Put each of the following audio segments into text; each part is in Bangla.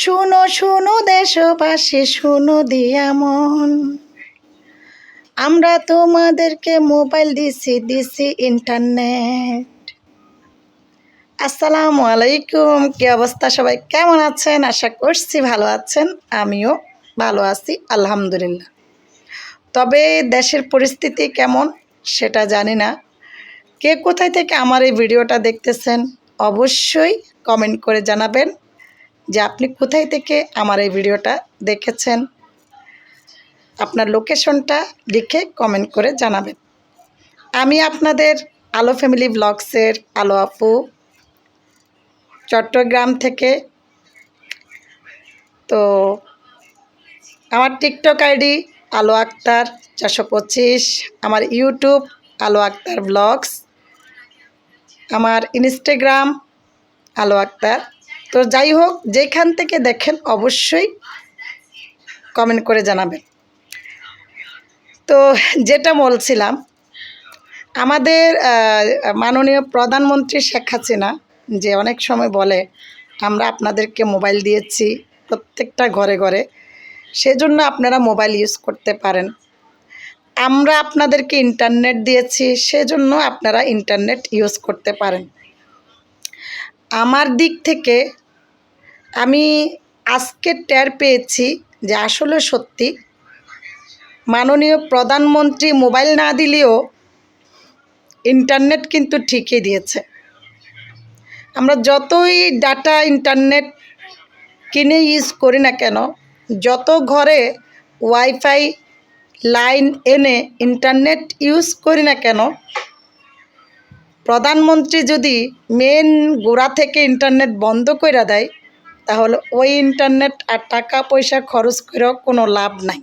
শুনো শুনো দেশবাসী, শুনো দিয়া মন। আমরা তোমাদেরকে মোবাইল দিছি দিছি ইন্টারনেট। আসসালামু আলাইকুম, কি অবস্থা সবাই? কেমন আছেন? আশা করছি ভালো আছেন, আমিও ভালো আছি, আলহামদুলিল্লাহ। তবে দেশের পরিস্থিতি কেমন সেটা জানি না। কে কোথায় থেকে আমার এই ভিডিওটা দেখতেছেন, অবশ্যই কমেন্ট করে জানাবেন। যে আপনি কোথায় থেকে আমার এই ভিডিওটা দেখেছেন, আপনার লোকেশনটা লিখে কমেন্ট করে জানাবেন। আমি আপনাদের আলো ফ্যামিলি ব্লগসের আলো আপু, চট্টগ্রাম থেকে। তো আমার টিকটক আইডি আলো আক্তার চারশো পঁচিশ, আমার ইউটিউব আলো আক্তার ব্লগস আমার ইনস্টাগ্রাম আলো আক্তার তো যাই হোক, যেখান থেকে দেখেন অবশ্যই কমেন্ট করে জানাবেন। তো যেটা বলছিলাম, আমাদের মাননীয় প্রধানমন্ত্রী শেখ হাসিনা যে অনেক সময় বলে, আমরা আপনাদেরকে মোবাইল দিয়েছি প্রত্যেকটা ঘরে ঘরে, সেজন্য আপনারা মোবাইল ইউজ করতে পারেন। আমরা আপনাদেরকে ইন্টারনেট দিয়েছি, সেজন্য আপনারা ইন্টারনেট ইউজ করতে পারেন। আমার দিক থেকে আমি আজকে ট্যার পেয়েছি যে আসলে সত্যি মাননীয় প্রধানমন্ত্রী মোবাইল না দিলেও ইন্টারনেট কিন্তু ঠিকই দিয়েছে। আমরা যতই ডাটা ইন্টারনেট কিনে ইউজ করি না কেন, যত ঘরে ওয়াইফাই লাইন এনে ইন্টারনেট ইউজ করি না কেন, প্রধানমন্ত্রী যদি মেন গোড়া থেকে ইন্টারনেট বন্ধ করে দেয় তাহলে ওই ইন্টারনেট আর টাকা পয়সা খরচ করেও কোনো লাভ নাই।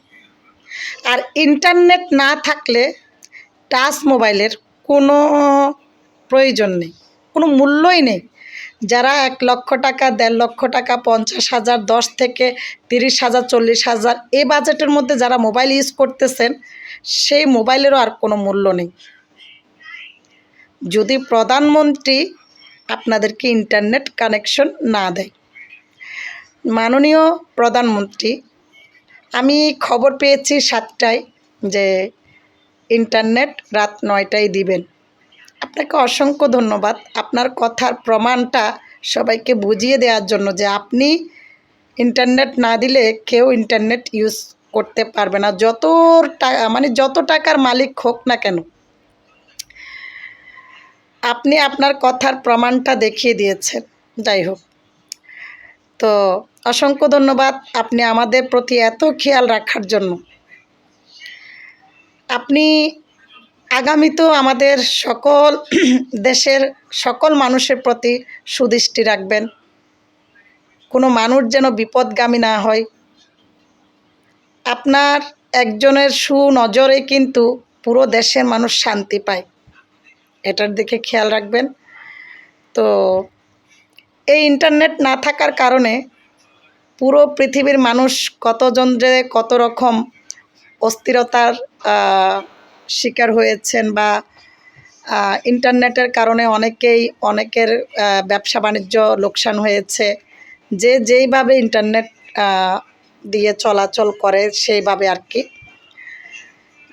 আর ইন্টারনেট না থাকলে টাচ মোবাইলের কোনো প্রয়োজন নেই, কোনো মূল্যই নেই। যারা এক লক্ষ টাকা, দেড় লক্ষ টাকা, পঞ্চাশ হাজার, দশ থেকে তিরিশ হাজার, চল্লিশ হাজার এই বাজেটের মধ্যে যারা মোবাইল ইউজ করতেছেন, সেই মোবাইলেরও আর কোনো মূল্য নেই। যদি প্রধানমন্ত্রী আপনাদেরকে ইন্টারনেট কানেকশন না দেয় মাননীয় প্রধানমন্ত্রী, আমি খবর পেয়েছি সাতটায় যে ইন্টারনেট রাত নয়টায় দিবেন। আপনাকে অসংখ্য ধন্যবাদ। আপনার কথার প্রমাণটা সবাইকে বুঝিয়ে দেওয়ার জন্য যে আপনি ইন্টারনেট না দিলে কেউ ইন্টারনেট ইউজ করতে পারবে না। যত টাকা মানে যত টাকার মালিক হোক না কেন, আপনি আপনার কথার প্রমাণটা দেখিয়ে দিয়েছেন। যাই হোক তো অসংখ্য ধন্যবাদ আপনি আমাদের প্রতি এত খেয়াল রাখার জন্য। আপনি আগামীতেও আমাদের সকল দেশের সকল মানুষের প্রতি সুদৃষ্টি রাখবেন। কোনো মানুষ যেন বিপদগামী না হয়। আপনার একজনের সুনজরে কিন্তু পুরো দেশের মানুষ শান্তি পায়। এটার দিকে খেয়াল রাখবেন। তো এই ইন্টারনেট না থাকার কারণে পুরো পৃথিবীর মানুষ কতজন যে কত রকম অস্থিরতার শিকার হয়েছেন বা ইন্টারনেটের কারণে অনেকেই অনেকের ব্যবসা বাণিজ্য লোকসান হয়েছে। যে যেইভাবে ইন্টারনেট দিয়ে চলাচল করে সেইভাবে আর কি।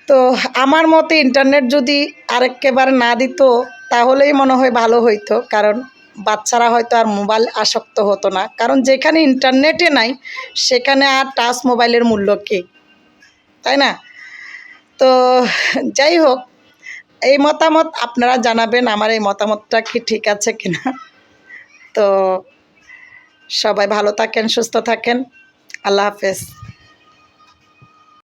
তো আমার মতে ইন্টারনেট যদি আরেকবার না দিত তাহলেই মনে হয় ভালো হইতো। কারণ বাচ্চারা হয়তো আর মোবাইল আসক্ত হতো না। কারণ যেখানে ইন্টারনেটে নাই, সেখানে আর টাচ মোবাইলের মূল্য কী? তাই না? তো যাই হোক, এই মতামত আপনারা জানাবেন, আমার এই মতামতটা কি ঠিক আছে কিনা? তো সবাই ভালো থাকেন, সুস্থ থাকেন। আল্লাহ হাফেজ।